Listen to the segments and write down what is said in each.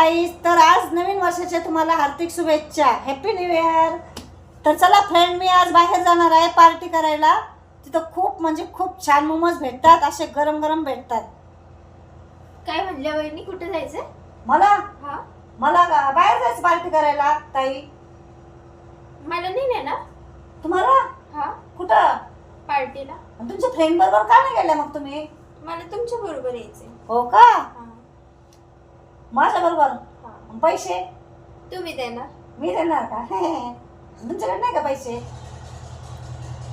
Guys तर आज नवीन वर्षाच्या तुम्हाला हार्दिक शुभेच्छा. हॅपी न्यू इयर तर चला फ्रेंड मी आज बाहेर जाणार आहे पार्टी करायला. तिथं खूप म्हणजे खूप छान मोमोज भेटतात असे गरम गरम भेटतात. काय म्हणल्या वहिनी? कुठे जायचंय? मला? हा. मला गा- बाहेर जायचं पार्टी करायला ताई. मला नाही नेणार. तुम्हाला? हा. कुठं? पार्टीला तुमच्या फ्रेंड बरोबर का नाही गेल्या मग तुम्ही? मला तुमच्या बरोबर यायचंय. हो का? माझ्या बरोबर? हा. पैसे? तुम्ही देणार. मी देणार का? तुमच्याकडे नाही का पैसे?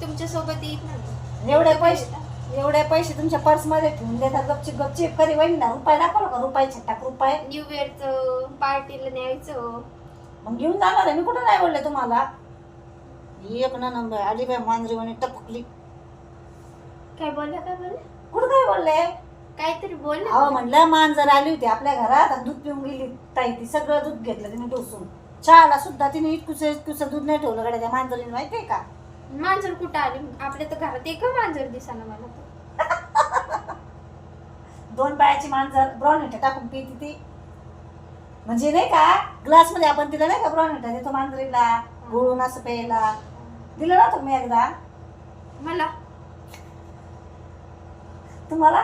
तुमच्यासोबत येत एवढे पैसे एवढे पैसे तुमच्या पर्समध्ये ठेवून देतात. गपचिप गपचिप कधी वहिनी ना. रुपये दाखवलं का? रुपये छटाक रुपये. न्यू इयरचं पार्टीला न्यायचं. मग घेऊन जाणार आहे. मी कुठं नाही बोलले तुम्हाला? एक ना नंबर. आली बाय मांजरी म्हणे टपकली. काय बोलल्या काय बोलल्या कुठं काय बोलले? काहीतरी बोलले अहो म्हणलं मांजर आली होती आपल्या घरात आणि दूध पिऊन गेली ताई ती सगळं दूध घेतलं तिने डोसून चहाला सुद्धा तिने इतकुस इतकुस दूध नाही ठेवलं गड्या त्या मांजरीने माहितीये का? मांजर कुठं आली? आपल्या तर घरात एक मांजर दिसाना मला तर दोन पायाची मांजर ब्रॉनेट टाकून पिती ती. म्हणजे नाही का ग्लासमध्ये आपण तिला नाही का ब्रॉनेट देतो मांजरीला गुळून असं प्यायला. दिलं ना तुम्ही एकदा? मला? तुम्हाला?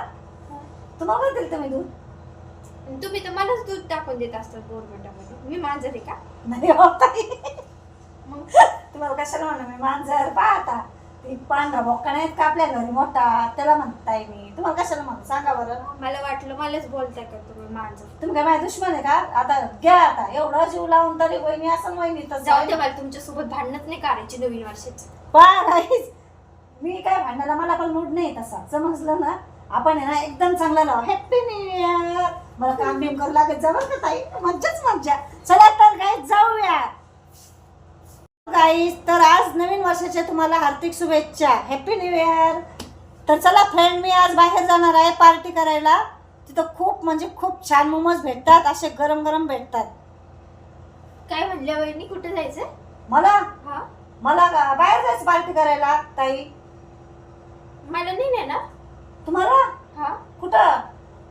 तुम्हाला दिलं तुम्ही दूध तुम्ही तर मलाच दूध टाकून देत असतात बोरबटामध्ये मी मांजर आहे का? नाही हो ताई. मग? तुम्हाला कशाला म्हणलं मी मांजर? पाहता. ती पांढरा बोक्का नाहीत का आपल्या घरी मोठा? त्याला म्हणताय मी. तुम्हाला कशाला म्हणतो सांगा बरं. मला वाटलं मलाच बोलताय का तुम्ही मांजर? तुम्ही काय माझ्या दुश्मन आहे का? आता घ्या आता. एवढा जीव लावून तरी वहिनी असं वहिनी तर जाऊ दे मला तुमच्यासोबत भांडणच नाही करायची नवीन वर्षाची. पा राहीच मी काय भांडायला मला पण मूड नाही तसा. समजलं ना? आपण आहे ना एकदम चांगला राहू हॅपी न्यू इयर मला काम बिम करू लागत जा बरं का ताई? मज्जाच मज्जा. चला तर काय जाऊया. गाईज तर आज नवीन वर्षाच्या तुम्हाला हार्दिक शुभेच्छा. हॅपी न्यू इयर तर चला फ्रेंड मी आज बाहेर जाणार आहे पार्टी करायला. तिथं खूप म्हणजे खूप छान मोमोज भेटतात असे गरम गरम भेटतात. काय म्हणल्या वहिनी? कुठे जायचंय? मला? हा. मला गा- बाहेर जायचं पार्टी करायला ताई मला नाही नेणार तुम्हाला हा कुठं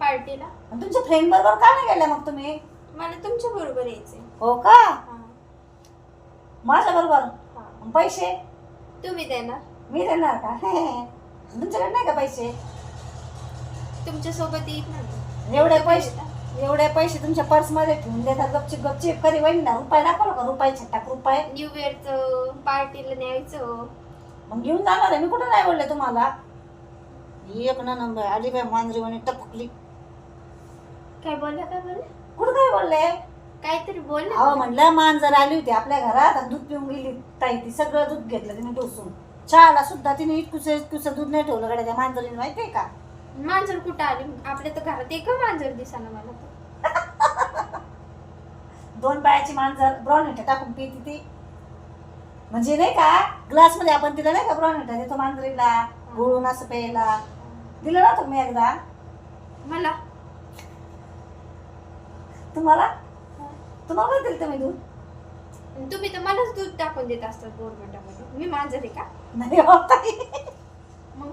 पार्टीला आणि तुमच्या फ्रेंड बरोबर का नाही गेल्या मग तुम्ही? मला तुमच्या बरोबर यायचंय. हो का? हा. माझ्या बरोबर? हा. पैसे? तुम्ही देणार. मी देणार का? तुमच्याकडे नाही का पैसे? तुमच्यासोबत येत नाही. एवढे पैसे एवढे पैसे तुमच्या पर्समध्ये ठेवून देतात. गपचिप गपचिप कधी वहिनी ना. रुपये दाखवलं का रुपये छटाक रुपये. न्यू इयरचं पार्टीला न्यायचं. मग घेऊन जाणार आहे. मी कुठं नाही बोलले तुम्हाला? एक ना नंबर आली बाय मांजरी म्हणे टपकली. काय बोलल्या काय बोलल्या? कुठं काय बोलले? काहीतरी बोलले अहो म्हणलं मांजर आली होती आपल्या घरात आणि दूध पिऊन गेली ताई. ती सगळं दूध घेतलं तिने डोसून चहाला सुद्धा तिने इतकुस इतकुस दूध नाही ठेवलं गड्या त्या मांजरीने माहितीये का? मांजर कुठं आली? आपल्या तर घरात एक मांजर दिसाना मला तर दोन पायाची मांजर ब्रॉनेट टाकून पिती ती. म्हणजे नाही का ग्लासमध्ये आपण तिला नाही का ब्रॉनेट देतो मांजरीला गुळून असं प्यायला. दिलं ना तुम्ही एकदा? मला? तुम्हाला? तुम्हाला काय दिलं तुम्ही दूध? तुम्ही तर मलाच दूध टाकून देत असतात बोरबटामध्ये मी मांजर आहे का? नाही हो ताई. मग?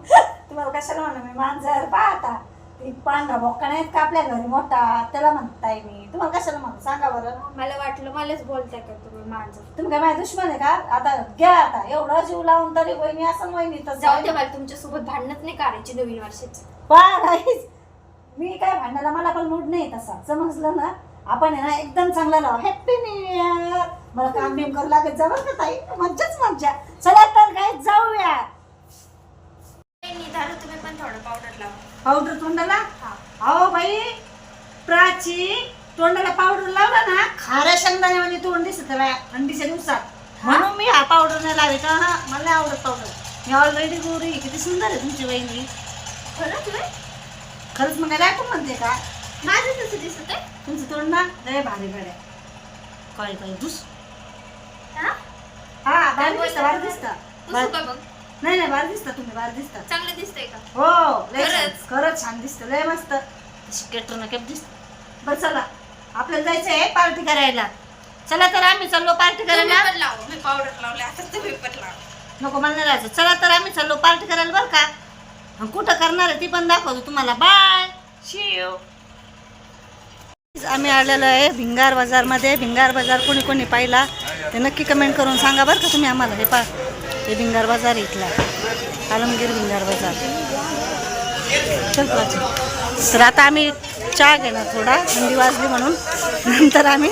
तुम्हाला कशाला म्हणलं मी मांजर? पाहता ती पांढरा बोक्का नाहीत का आपल्या घरी मोठा? त्याला म्हणताय मी. तुम्हाला कशाला म्हणतो सांगा बरं. मला वाटलं मलाच बोलताय का तुम्ही मांजर? तुम्ही काय माझ्या दुश्मन आहे का? आता घ्या आता. एवढा जीव लावून तरी वहिनी असं वहिनी तर जाऊ दे मला तुमच्यासोबत भांडणच नाही करायची नवीन वर्षाची. पा राहीच मी काय भांडायला मला पण मूड नाही तसा. समजलं ना? आपण आहे ना एकदम चांगला राहू हॅपी न्यू इयर मला काम बिम करू लागत जा बरं का ताई? मज्जाच मज्जा. चला तर काय जाऊया. तुम्ही पण थोडं पावडर लावा. पावडर तोंडाला? अहो बाई प्राची तोंडाला पावडर लावला ना खाऱ्या शेंगदाणे म्हणजे तोंड दिसत बाया थंडीच्या दिवसात. म्हणून मी हा पावडर नाही लावे का हा मला आवडत पावडर मी ऑलरेडी गोरी आहे. किती सुंदर आहे तुमची वहिनी. खरंच व्हय? खरंच मग काय पण म्हणते का? माझं कसं दिसत आहे ना? लय भारी काय काय दुस हा? हा काय भारी दिसतं बोलता? भारी दिसतं. पुसू भारी- का मग? नाही नाही भारी दिसतं तुम्ही भारी दिसता. चांगलं दिसतंय का? हो लय छान. खरंच? खरंच छान दिसतं लय मस्त. केप बरं चला. आपल्याला जायचं आहे पार्टी करायला. चला तर आम्ही चाललो पार्टी तुम्ही करायला. पण लावा. मी पावडर लावले आता तुम्ही पण लावा. नको मला नाही राहायचं चला तर आम्ही चाललो पार्टी करायला बरं का? आणि कुठं करणार आहे ती पण दाखवतो तुम्हाला. बाय. शी यू आम्ही आलेलो आहे भिंगार बाजारमध्ये. भिंगार बाजार कोणी कोणी पाहिला ते नक्की कमेंट करून सांगा बरं का तुम्ही आम्हाला. हे पा हे भिंगार बाजार इथला. आलमगीर भिंगार बाजार. चल तर आता आम्ही चहा घेणार थोडा थंडी वाजली म्हणून. नंतर आम्ही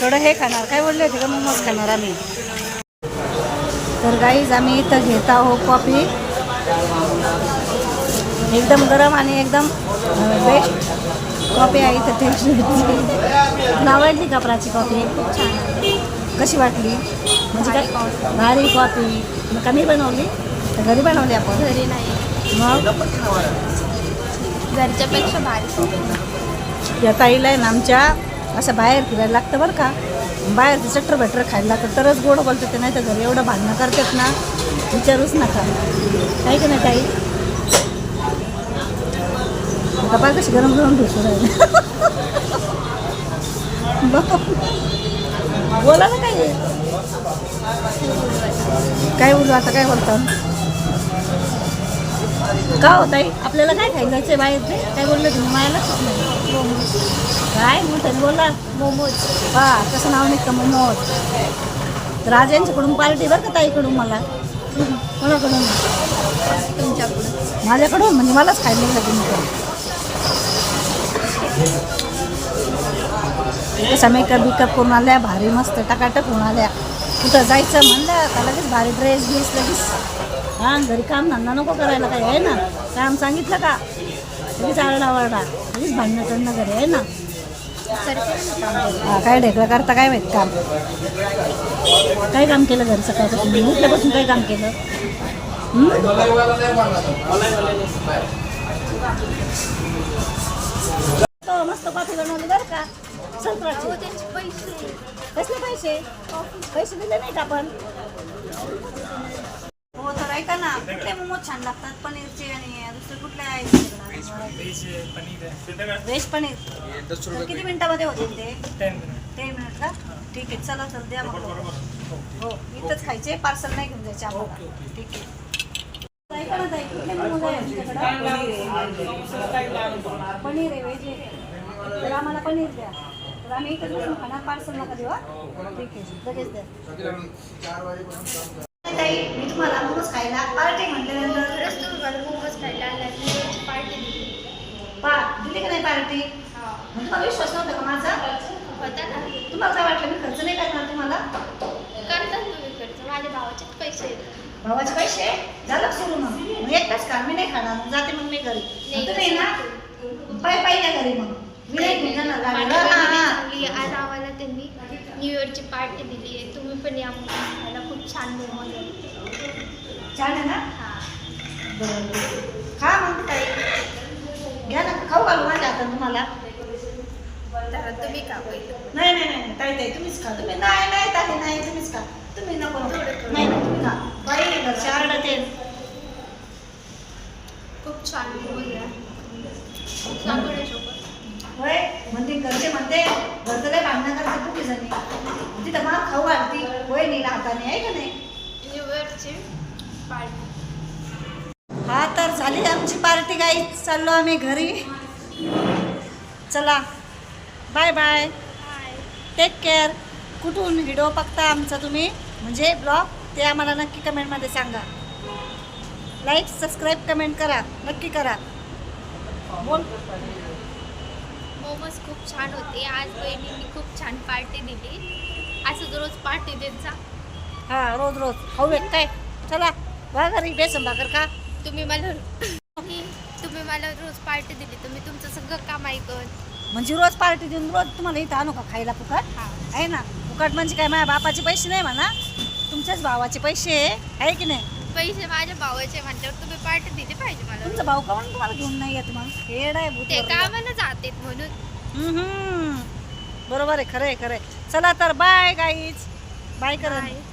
थोडं हे खाणार. काय बोलले होते का? मोमोज खाणार आम्ही. तर गाईज आम्ही इथं घेत आहोत कॉफी एकदम गरम आणि एकदम बेस्ट कॉफी आहे इथं टेस्ट तुला आवडली का प्राची कॉफी खूप छान कशी वाटली? म्हणजे काय? भारी कॉफी मग कमी बनवली? तर घरी बनवली आपण? घरी नाही. मग? घरच्यापेक्षा भारी या ताईला आहे ना आमच्या असं बाहेर फिरायला लागतं बरं का. बाहेरचं चट्टर बटर खायला लागतं. तरच गोड बोलतं ते नाही तर घरी एवढं भांडणं करतात ना. विचारूच नका. काही का नाही ताई? आता पाय कशी गरम गरम भेटू राहिले. बोला ना काय? काय बोलू आता काय बोलता? का होत आहे आपल्याला काय खायला जायचं बाहेर ते काय बोललं तुम्ही? नाही काय मोठं? बोला. मोमोज. हा तसं नाव निघतं मोमोज. यांच्याकडून पार्टी बरं का ताईकडून मला? कोणाकडून? तुमच्याकडून माझ्याकडून? म्हणजे मलाच खायला लागेल. मी कसा मेकअप बिकअप करून आल्या? भारी मस्त टकाटक होऊन आल्या? कुठं जायचं म्हणलं? का लगेच भारी ड्रेस बीस लगेच. हां घरी काम धंदा नको करायला काय आहे ना? काम सांगितलं का? लगेच आरडा वरडा लगेच भांडणं करणं घरी आहे ना? हा काय ढेकळं करता काय माहीत काम? काय काम केलं घरी सकाळपासून? उठल्यापासून काय काम केलं? हं? मस्त कॉफी बनवली बरं का? संत्राची. कसले पैसे? पैसे दिले नाही का आपण? हो तर ऐका ना कुठले मोमोज छान लागतात? पनीरचे आणि दुसरे कुठले आहेत? व्हेज पनीर. किती मिनिटामध्ये होतील ते? टेन मिनिट का? ठीक आहे चला तर द्या मग. हो इथंच खायचे पार्सल नाही घेऊन जायचे आम्हाला. ठीक आहे? पनीर आहे. व्हेज आहे. तर आम्हाला पनीर द्या. तर आम्ही इकडे बसून खाणार पार्सल नका देऊ हा? ठीक आहे लगेच द्या. ताई मी तुम्हाला मोमोज खायला पार्टी म्हटल्यानंतर खरंच तुम्ही मला मोमोज खायला आला पार्टी दिली. पा दिली का नाही पार्टी? हा मग तुम्हाला विश्वास नव्हता का माझा? होता ना. तुम्हाला काय वाटलं मी खर्च नाही करणार तुम्हाला? करतात तुम्ही खर्च. माझ्या भावाचेच पैसे आहेत. भावाचे पैसे? झालं सुरू मग? एकटाच खा मी नाही खाणार. जाते मग मी घरी. तुम्ही ना? पाय या घरी मग. चांगली आहे. आज आम्हाला त्यांनी न्यू इयरची पार्टी दिली आहे. तुम्ही पण या खायला. खूप छान मोमोज आहे. छान आहे ना? हा. खा मग ताई. घ्या ना. खाऊ घालू माझ्या हातात तुम्हाला. तर तुम्ही का नाही नाही नाही. ताई ताई तुम्हीच खा. तुम्ही नाही नाही ताई नाही तुम्हीच खा. तुम्ही नको. नाही तुम्ही खा. बाई खूप छान मोमोज आहे. होय? म्हणते घरचे म्हणते. घरचं काय भांडणं करते जणी तिथं मला खाऊ घालती. होय नीला हाताने आहे का नाही? हा तर झाली आमची पार्टी गाई चाललो आम्ही घरी. चला. बाय बाय टेक केअर कुठून व्हिडिओ बघता आमचा तुम्ही? म्हणजे ब्लॉग ते आम्हाला नक्की कमेंटमध्ये सांगा. लाईक सबस्क्राईब कमेंट करा. नक्की करा. बोल. मोमोज खूप छान होते. आज बहिणींनी खूप छान पार्टी दिली. असंच रोज पार्टी देत जा. हां रोज रोज. खाऊ एक काय? चला घरी. बेसन भाकर का तुम्ही मला तुम्ही मला रोज पार्टी दिली. तुम्ही तुमचं सगळं काम ऐकत म्हणजे रोज पार्टी देऊन रोज तुम्हाला इथं आणू का खायला फुकट? हा. आहे ना? फुकट म्हणजे काय? माझ्या बापाचे पैसे नाही म्हणा. तुमच्याच भावाचे पैसे आहे की नाही? पैसे माझ्या भावाचे म्हटल्यावर तुम्ही पार्टी दिली पाहिजे मला तुमचा भाऊ का म्हणून तुम्हाला घेऊन नाही येत मग हेड आहे भूत ते वरलं. कामाला जातात म्हणून. बरोबर आहे खरं आहे खरं आहे चला तर बाय गाईज बाय करा Bye.